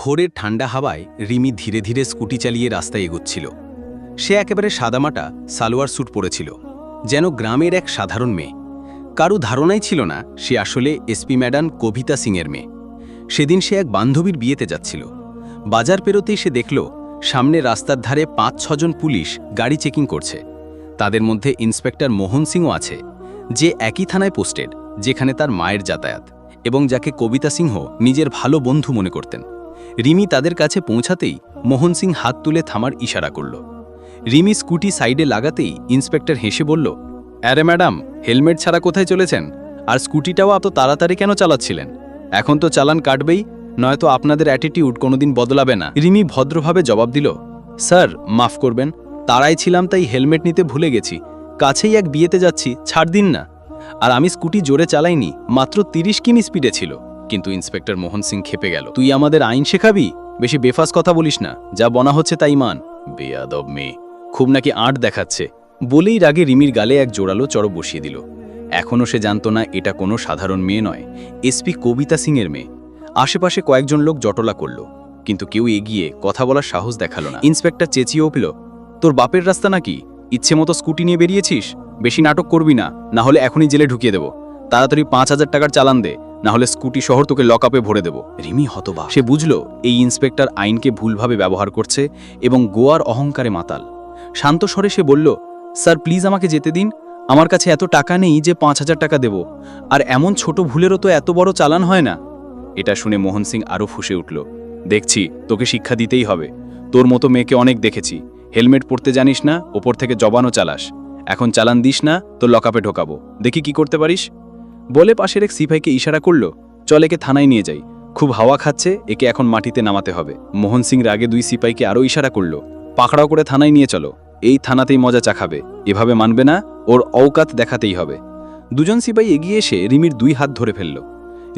ভোরের ঠান্ডা হাওয়ায় রিমি ধীরে ধীরে স্কুটি চালিয়ে রাস্তায় এগোচ্ছিল। সে একেবারে সাদামাটা, সালোয়ার স্যুট পরেছিল, যেন গ্রামের এক সাধারণ মেয়ে। কারও ধারণাই ছিল না সে আসলে এসপি ম্যাডাম কবিতা সিংয়ের মেয়ে। সেদিন সে এক বান্ধবীর বিয়েতে যাচ্ছিল। বাজার পেরোতেই সে দেখল, সামনে রাস্তার ধারে পাঁচ ছজন পুলিশ গাড়ি চেকিং করছে। তাদের মধ্যে ইন্সপেক্টর মোহন সিংও আছে, যে একই থানায় পোস্টেড, যেখানে তার মায়ের যাতায়াত, এবং যাকে কবিতা সিংহ নিজের ভালো বন্ধু মনে করতেন। রিমি তাদের কাছে পৌঁছাতেই মোহন সিং হাত তুলে থামার ইশারা করল। রিমি স্কুটি সাইডে লাগাতেই ইন্সপেক্টর হেসে বলল, আরে ম্যাডাম, হেলমেট ছাড়া কোথায় চলেছেন? আর স্কুটিটাও এত তাড়াতাড়ি কেন চালাচ্ছিলেন? এখন তো চালান কাটবেই, নয়তো আপনাদের অ্যাটিটিউড কোনোদিন বদলাবে না। রিমি ভদ্রভাবে জবাব দিল, স্যার, মাফ করবেন তাড়াই ছিলাম তাই হেলমেট নিতে ভুলে গেছি। কাছেই এক বিয়েতে যাচ্ছি, ছাড় দিন না। আর আমি স্কুটি জোরে চালাইনি, মাত্র তিরিশ কিমি স্পিডে ছিল। কিন্তু ইন্সপেক্টর মোহন সিং খেপে গেল। তুই আমাদের আইন শেখাবি? বেশি বেফাস কথা বলিস না। যা বনা হচ্ছে তাই মান বেয়াদব মেয়ে। খুব নাকি আঁট দেখাচ্ছে। বলেই রাগে রিমির গালে এক জোরালো চড় বসিয়ে দিল। এখনও সে জানত না এটা কোনো সাধারণ মেয়ে নয় এসপি কবিতা সিংয়ের মেয়ে। আশেপাশে কয়েকজন লোক জটলা করল, কিন্তু কেউ এগিয়ে কথা বলার সাহস দেখাল না। ইন্সপেক্টর চেঁচিয়ে পেল তোর বাপের রাস্তা নাকি? ইচ্ছে মতো স্কুটি নিয়ে বেরিয়েছিস? বেশি নাটক করবি না না হলে এখনই জেলে ঢুকিয়ে দেব। তাড়াতাড়ি পাঁচ হাজার টাকার চালান দে। না হলে স্কুটি শহর তোকে লকআপে ভরে দেব। রিমি হতবা সে বুঝল এই ইন্সপেক্টর আইনকে ভুলভাবে ব্যবহার করছে এবং গোয়ার অহংকারে মাতাল। শান্ত স্বরে সে বলল স্যার প্লিজ আমাকে যেতে দিন। আমার কাছে এত টাকা নেই যে পাঁচ হাজার টাকা দেব। আর এমন ছোট ভুলেরও তো এত বড় চালান হয় না? এটা শুনে মোহন সিং আরও ফুসে উঠল। দেখছি তোকে শিক্ষা দিতেই হবে। তোর মতো মেয়েকে অনেক দেখেছি। হেলমেট পরতে জানিস না ওপর থেকে জবানও চালাস। এখন চালান দিস না তোর লকআপে ঢোকাবো। দেখি কি করতে পারিস? বলে পাশের এক সিপাইকে ইশারা করল, চল একে থানায় নিয়ে যাই। খুব হাওয়া খাচ্ছে, একে এখন মাটিতে নামাতে হবে। মোহন সিং রাগে দুই সিপাইকে আরও ইশারা করল, পাকড়াও করে থানায় নিয়ে চলো। এই থানাতেই মজা চাখাবে এভাবে মানবে না, ওর অওকাত দেখাতেই হবে। দুজন সিপাই এগিয়ে এসে রিমির দুই হাত ধরে ফেলল।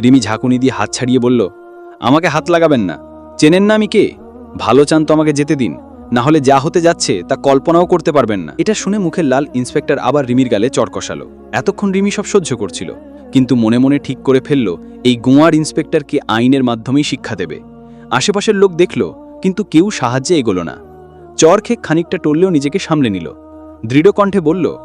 রিমি ঝাঁকুনি দিয়ে হাত ছাড়িয়ে বলল, আমাকে হাত লাগাবেন না। চেনেন না আমি কে? ভালো চান তো আমাকে যেতে দিন। না হলে যা হতে যাচ্ছে, তা কল্পনাও করতে পারবেন না। এটা শুনে মুখের লাল ইন্সপেক্টর আবার রিমির গালে চর কষালো। এতক্ষণ রিমি সব সহ্য করছিল। কিন্তু মনে মনে ঠিক করে ফেলল, এই গোয়ার ইন্সপেক্টরকে আইনের মাধ্যমেই শিক্ষা দেবে। আশেপাশের লোক দেখল, কিন্তু কেউ সাহায্যে এগোলো না। চর খেক খানিকটা টললেও নিজেকে সামলে নিল। দৃঢ় কণ্ঠে বলল,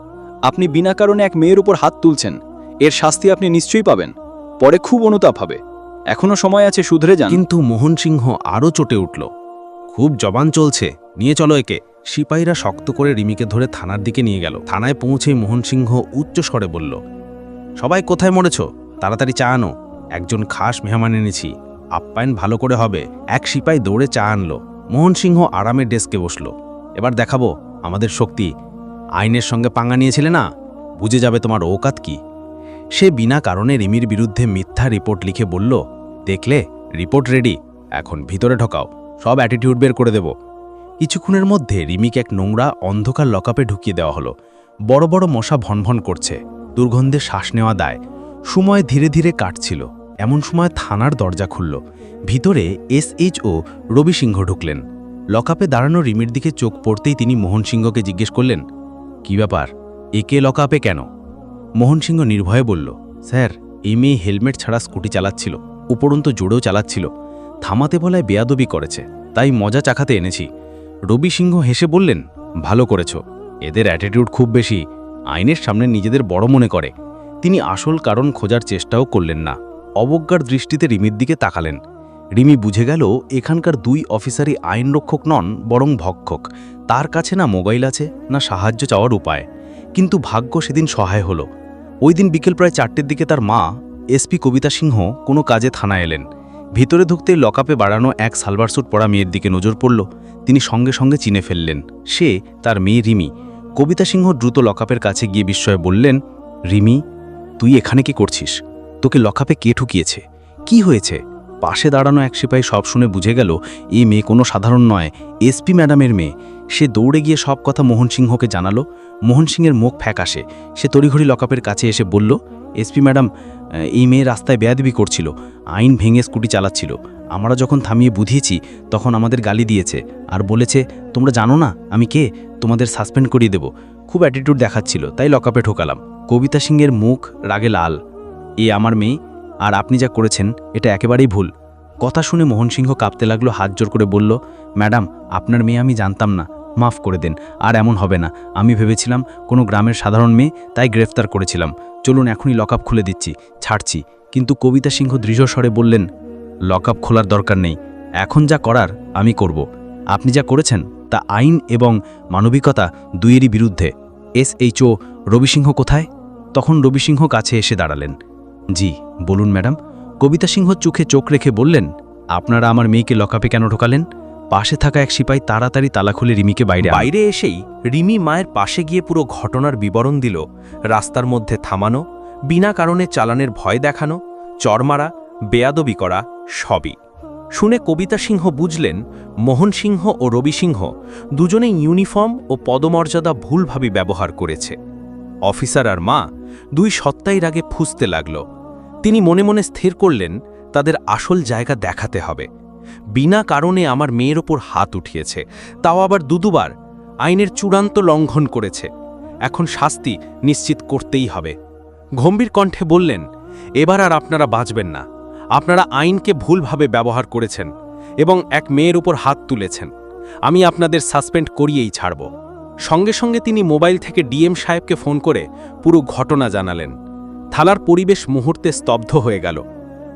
আপনি বিনা কারণে এক মেয়ের উপর হাত তুলছেন। এর শাস্তি আপনি নিশ্চয়ই পাবেন। পরে খুব অনুতাপ হবে। এখনও সময় আছে, শুধরে যান। কিন্তু মোহন সিংহ আরও চটে উঠল। খুব জবান চলছে। নিয়ে চলো একে। সিপাহীরা শক্ত করে রিমিকে ধরে থানার দিকে নিয়ে গেল। থানায় পৌঁছেই মোহন সিংহ উচ্চ স্বরে বলল সবাই কোথায় মরেছ? তাড়াতাড়ি চা আনো। একজন খাস মেহমান এনেছি। আপ্যায়ন ভালো করে হবে। এক সিপাই দৌড়ে চা আনলো। মোহন সিংহ আরামের ডেস্কে বসল। এবার দেখাবো আমাদের শক্তি। আইনের সঙ্গে পাঙ্গা নিয়েছিলে না? বুঝে যাবে তোমার ওকাত কি। সে বিনা কারণে রিমির বিরুদ্ধে মিথ্যা রিপোর্ট লিখে বলল, দেখলে, রিপোর্ট রেডি। এখন ভিতরে ঢোকাও। সব অ্যাটিটিউড বের করে দেব। কিছুক্ষণের মধ্যে রিমিকে এক নোংরা অন্ধকার লকআপে ঢুকিয়ে দেওয়া হলো। বড় বড় মশা ভনভন করছে। দুর্গন্ধে শ্বাস নেওয়া দায়। সময় ধীরে ধীরে কাটছিল। এমন সময় থানার দরজা খুলল। ভিতরে এসএইচও রবি সিংহ ঢুকলেন। লকআপে দাঁড়ানো রিমির দিকে চোখ পড়তেই তিনি মোহন সিংহকে জিজ্ঞেস করলেন, কি ব্যাপার? একে লকআপে কেন? মোহন সিংহ নির্ভয়ে বলল, স্যার, এই মেয়ে হেলমেট ছাড়া স্কুটি চালাচ্ছিল, উপরন্ত জোরেও চালাচ্ছিল। থামাতে বলায় বেয়াদবি করেছে, তাই মজা চাখাতে এনেছি। রবি সিংহ হেসে বললেন, ভালো করেছ। এদের অ্যাটিটিউড খুব বেশি। আইনের সামনে নিজেদের বড় মনে করে। তিনি আসল কারণ খোঁজার চেষ্টাও করলেন না। অবজ্ঞার দৃষ্টিতে রিমির দিকে তাকালেন। রিমি বুঝে গেল, এখানকার দুই অফিসারই আইনরক্ষক নন, বরং ভক্ষক। তার কাছে না মোবাইল আছে, না সাহায্য চাওয়ার উপায়। কিন্তু ভাগ্য সেদিন সহায় হলো। ওই দিন বিকেল প্রায় চারটের দিকে তার মা, এসপি কবিতা সিংহ, কোনো কাজে থানায় এলেন। ভিতরে ঢুকতে লকআপে বাড়ানো এক সালভার স্যুট পরা মেয়ের দিকে নজর পড়ল। তিনি সঙ্গে সঙ্গে চিনে ফেললেন। সে তার মেয়ে রিমি। কবিতা সিংহ দ্রুত লকআপের কাছে গিয়ে বিস্ময়ে বললেন, রিমি, তুই এখানে কি করছিস? তোকে লকআপে কে ঠুকিয়েছে? কি হয়েছে? পাশে দাঁড়ানো এক সিপাহী সব শুনে বুঝে গেল, এই মেয়ে কোনো সাধারণ নয় এসপি ম্যাডামের মেয়ে। সে দৌড়ে গিয়ে সব কথা মোহন সিংহকে জানালো। মোহন সিংয়ের মুখ ফ্যাকাশে সে তড়িঘড়ি লকআপের কাছে এসে বলল এসপি ম্যাডাম এই মেয়ে রাস্তায় বেয়াদবি করছিল। আইন ভেঙে স্কুটি চালাচ্ছিল। আমরা যখন থামিয়ে বুঝিয়েছি, তখন আমাদের গালি দিয়েছে আর বলেছে, তোমরা জানো না, আমি কে? তোমাদের সাসপেন্ড করিয়ে দেব। খুব অ্যাটিটিউড দেখাচ্ছিল, তাই লকআপে ঠোকালাম কবিতা সিংয়ের মুখ রাগে লাল। এ আমার মেয়ে, আর আপনি যা করেছেন, এটা একেবারেই ভুল। কথা শুনে মোহন সিংহ কাঁপতে লাগল, হাত জোর করে বলল, ম্যাডাম, আপনার মেয়ে আমি জানতাম না। মাফ করে দেন, আর এমন হবে না। আমি ভেবেছিলাম, কোনো গ্রামের সাধারণ মেয়ে, তাই গ্রেফতার করেছিলাম। চলুন এখনই লকআপ খুলে দিচ্ছি, ছাড়ছি। কিন্তু কবিতা সিংহ দৃঢ়স্বরে বললেন লকআপ খোলার দরকার নেই। এখন যা করার, আমি করব। আপনি যা করেছেন, তা আইন এবং মানবিকতা দুইয়েরই বিরুদ্ধে। এস এইচও রবিসিংহ কোথায়? তখন রবিসিংহ কাছে এসে দাঁড়ালেন। জি, বলুন ম্যাডাম, কবিতা সিংহ চোখে চোখ রেখে বললেন, আপনারা আমার মেয়েকে লকআপে কেন ঢোকালেন? পাশে থাকা এক সিপাই তাড়াতাড়ি তালা খুলে রিমিকে বাইরে বাইরে এসেই রিমি মায়ের পাশে গিয়ে পুরো ঘটনার বিবরণ দিল। রাস্তার মধ্যে থামানো, বিনা কারণে চালানের ভয় দেখানো চরমারা বেয়াদবি করা সবই। শুনে কবিতা সিংহ বুঝলেন, মোহন সিংহ ও রবি সিংহ দুজনেই ইউনিফর্ম ও পদমর্যাদা ভুলভাবে ব্যবহার করেছে। অফিসার আর মা দুই সত্তাই আগে ফুসতে লাগল। তিনি মনে মনে স্থির করলেন, তাদের আসল জায়গা দেখাতে হবে। বিনা কারণে আমার মেয়ের ওপর হাত উঠিয়েছে, তাও আবার দুদুবার আইনের চূড়ান্ত লঙ্ঘন করেছে। এখন শাস্তি নিশ্চিত করতেই হবে। গম্ভীর কণ্ঠে বললেন, এবার আর আপনারা বাঁচবেন না। আপনারা আইনকে ভুলভাবে ব্যবহার করেছেন এবং এক মেয়ের উপর হাত তুলেছেন। আমি আপনাদের সাসপেন্ড করিয়েই ছাড়ব। সঙ্গে সঙ্গে তিনি মোবাইল থেকে ডিএম সাহেবকে ফোন করে পুরো ঘটনা জানালেন। থালার পরিবেশ মুহূর্তে স্তব্ধ হয়ে গেল।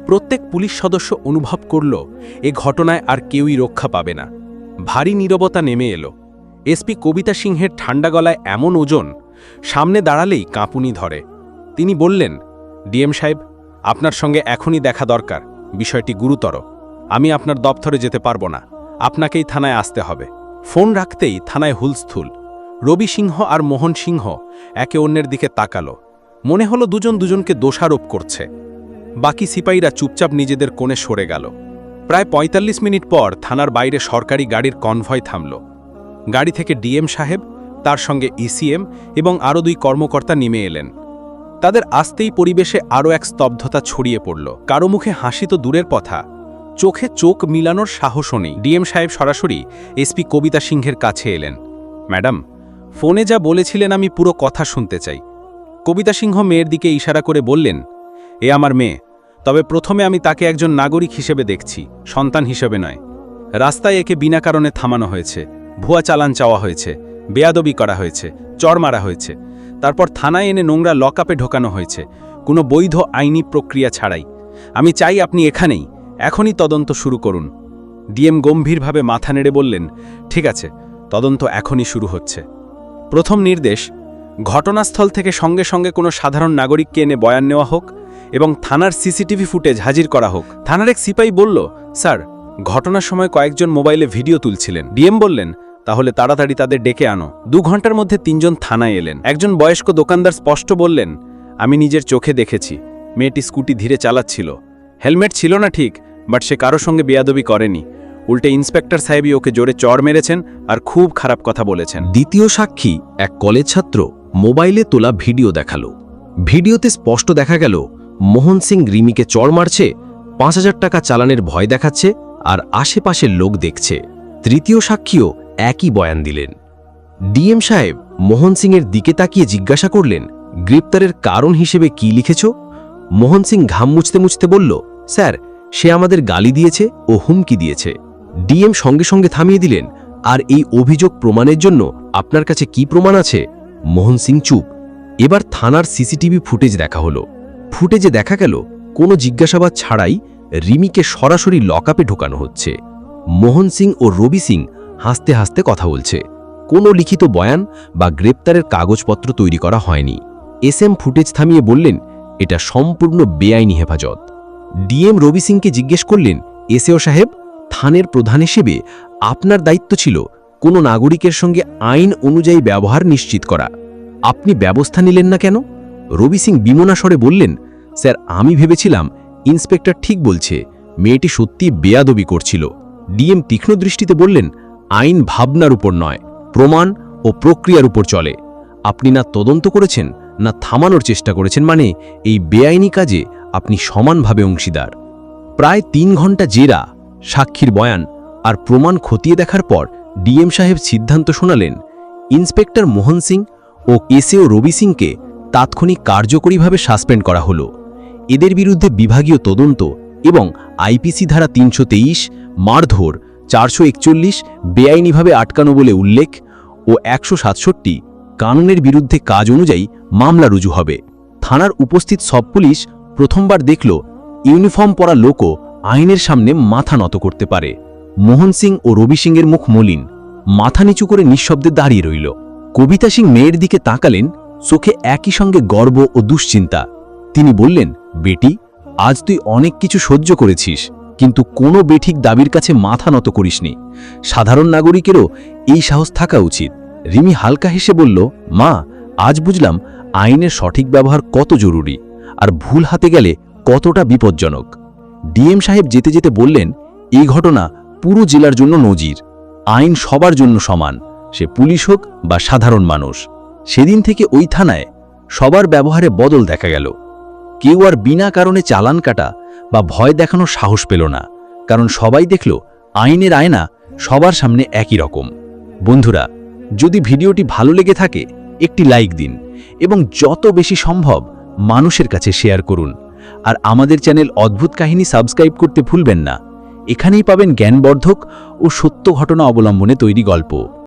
প্রত্যেক পুলিশ সদস্য অনুভব করল, এ ঘটনায় আর কেউই রক্ষা পাবে না। ভারী নীরবতা নেমে এলো। এসপি কবিতা সিংহের ঠান্ডা গলায় এমন ওজন, সামনে দাঁড়ালেই কাঁপুনি ধরে। তিনি বললেন, ডিএম সাহেব আপনার সঙ্গে এখনই দেখা দরকার। বিষয়টি গুরুতর। আমি আপনার দপ্তরে যেতে পারব না। আপনাকেই থানায় আসতে হবে। ফোন রাখতেই থানায় হুলস্থুল। রবি সিংহ আর মোহন সিংহ একে অন্যের দিকে তাকালো। মনে হলো দুজন দুজনকে দোষারোপ করছে। বাকি সিপাহীরা চুপচাপ নিজেদের কোণে সরে গেল। প্রায় ৪৫ মিনিট পর থানার বাইরে সরকারি গাড়ির কনভয় থামল। গাড়ি থেকে ডিএম সাহেব, তার সঙ্গে ইসিএম এবং আরও দুই কর্মকর্তা নেমে এলেন। তাদের আসতেই পরিবেশে আরও এক স্তব্ধতা ছড়িয়ে পড়ল। কারও মুখে হাসি তো দূরের কথা। চোখে চোখ মিলানোর সাহসও নেই। ডিএম সাহেব সরাসরি এসপি কবিতা সিংহের কাছে এলেন। ম্যাডাম, ফোনে যা বলেছিলেন আমি পুরো কথা শুনতে চাই। কবিতা সিংহ মেয়ের দিকে ইশারা করে বললেন, এ আমার মেয়ে। তবে প্রথমে আমি তাকে একজন নাগরিক হিসেবে দেখছি, সন্তান হিসেবে নয়। রাস্তায় একে বিনা কারণে থামানো হয়েছে। ভুয়া চালান চাওয়া হয়েছে। বেয়াদবি করা হয়েছে। চর মারা হয়েছে। তারপর থানায় এনে নোংরা লকআপে ঢোকানো হয়েছে। কোনো বৈধ আইনি প্রক্রিয়া ছাড়াই। আমি চাই আপনি এখানেই, এখনই তদন্ত শুরু করুন। ডিএম গম্ভীরভাবে মাথা নেড়ে বললেন, ঠিক আছে, তদন্ত এখনই শুরু হচ্ছে। প্রথম নির্দেশ, ঘটনাস্থল থেকে সঙ্গে সঙ্গে কোনো সাধারণ নাগরিককে এনে বয়ান নেওয়া হোক এবং থানার সিসিটিভি ফুটেজ হাজির করা হোক। থানার এক সিপাই বলল, স্যার, ঘটনার সময় কয়েকজন মোবাইলে ভিডিও তুলছিলেন। ডিএম বললেন তাহলে তাড়াতাড়ি তাদের ডেকে আনো। দু ঘণ্টার মধ্যে তিনজন থানায় এলেন। একজন বয়স্ক দোকানদার স্পষ্ট বললেন, আমি নিজের চোখে দেখেছি। মেয়েটি স্কুটি ধীরে চালাচ্ছিল। হেলমেট ছিল না ঠিক, বাট সে কারও সঙ্গে বেয়াদবি করেনি। উল্টে ইন্সপেক্টর সাহেবই ওকে জোরে চর মেরেছেন আর খুব খারাপ কথা বলেছেন। দ্বিতীয় সাক্ষী, এক কলেজ ছাত্র, মোবাইলে তোলা ভিডিও দেখাল। ভিডিওতে স্পষ্ট দেখা গেল, মোহন সিং রিমিকে চড় মারছে, পাঁচ হাজার টাকা চালানের ভয় দেখাচ্ছে আর আশেপাশের লোক দেখছে। তৃতীয় সাক্ষীও একই বয়ান দিলেন। ডিএম সাহেব মোহন সিংয়ের দিকে তাকিয়ে জিজ্ঞাসা করলেন, গ্রেপ্তারের কারণ হিসেবে কি লিখেছ? মোহন সিং ঘাম মুছতে মুছতে বলল, স্যার, সে আমাদের গালি দিয়েছে ও হুমকি দিয়েছে। ডিএম সঙ্গে সঙ্গে থামিয়ে দিলেন, আর এই অভিযোগ প্রমাণের জন্য আপনার কাছে কি প্রমাণ আছে? মোহন সিং চুপ। এবার থানার সিসিটিভি ফুটেজ দেখা হলো। ফুটেজে দেখা গেল, কোনো জিজ্ঞাসাবাদ ছাড়াই রিমিকে সরাসরি লকআপে ঢোকানো হচ্ছে। মোহন সিং ও রবি সিং হাসতে হাসতে কথা বলছে। কোনো লিখিত বয়ান বা গ্রেপ্তারের কাগজপত্র তৈরি করা হয়নি। এস এম ফুটেজ থামিয়ে বললেন, এটা সম্পূর্ণ বেআইনি হেফাজত। ডিএম রবি সিংকে জিজ্ঞেস করলেন, এসএও সাহেব, থানের প্রধান হিসেবে আপনার দায়িত্ব ছিল কোনো নাগরিকের সঙ্গে আইন অনুযায়ী ব্যবহার নিশ্চিত করা। আপনি ব্যবস্থা নিলেন না কেন? রবি সিং বিমনাস্বরে বললেন, স্যার, আমি ভেবেছিলাম ইন্সপেক্টর ঠিক বলছে, মেয়েটি সত্যি বেয়াদবি করছিল। ডিএম তীক্ষ্ণ দৃষ্টিতে বললেন আইন ভাবনার উপর নয়, প্রমাণ ও প্রক্রিয়ার উপর চলে। আপনি না তদন্ত করেছেন, না থামানোর চেষ্টা করেছেন মানে এই বেআইনি কাজে আপনি সমানভাবে অংশীদার। প্রায় তিন ঘণ্টা জেরা, সাক্ষীর বয়ান আর প্রমাণ খতিয়ে দেখার পর ডিএম সাহেব সিদ্ধান্ত শোনালেন, ইন্সপেক্টর মোহন সিং ও এসএও রবি সিংকে তাৎক্ষণিক কার্যকরীভাবে সাসপেন্ড করা হলো। এদের বিরুদ্ধে বিভাগীয় তদন্ত এবং আইপিসি ধারা তিনশো তেইশ, মারধর চারশো একচল্লিশ বেআইনিভাবে আটকানো বলে উল্লেখ ও একশো সাতষট্টি কানুনের বিরুদ্ধে কাজ অনুযায়ী মামলা রুজু হবে। থানার উপস্থিত সব পুলিশ প্রথমবার দেখল ইউনিফর্ম পরা লোকও আইনের সামনে মাথা নত করতে পারে। মোহন সিং ও রবি সিংয়ের মুখ মলিন, মাথা নিচু করে নিঃশব্দে দাঁড়িয়ে রইল। কবিতা সিং মেয়ের দিকে তাকালেন, চোখে একই সঙ্গে গর্ব ও দুশ্চিন্তা। তিনি বললেন, বেটি, আজ তুই অনেক কিছু সহ্য করেছিস। কিন্তু কোনো বেঠিক দাবির কাছে মাথা নত করিসনি। সাধারণ নাগরিকেরও এই সাহস থাকা উচিত। রিমি হালকা হেসে বলল, মা, আজ বুঝলাম আইনের সঠিক ব্যবহার কত জরুরি আর ভুল হাতে গেলে কতটা বিপজ্জনক। ডিএম সাহেব যেতে যেতে বললেন এই ঘটনা পুরো জেলার জন্য নজির। আইন সবার জন্য সমান, সে পুলিশ হোক বা সাধারণ মানুষ। সেদিন থেকে ওই থানায় সবার ব্যবহারে বদল দেখা গেল। কেউ আর বিনা কারণে চালান কাটা বা ভয় দেখানোর সাহস পেল না, কারণ সবাই দেখল আইনের আয়না সবার সামনে একই রকম। বন্ধুরা, যদি ভিডিওটি ভালো লেগে থাকে, একটি লাইক দিন এবং যত বেশি সম্ভব মানুষের কাছে শেয়ার করুন। আর আমাদের চ্যানেল অদ্ভুত কাহিনী সাবস্ক্রাইব করতে ভুলবেন না। এখানেই পাবেন জ্ঞানবর্ধক ও সত্য ঘটনা অবলম্বনে তৈরি গল্প।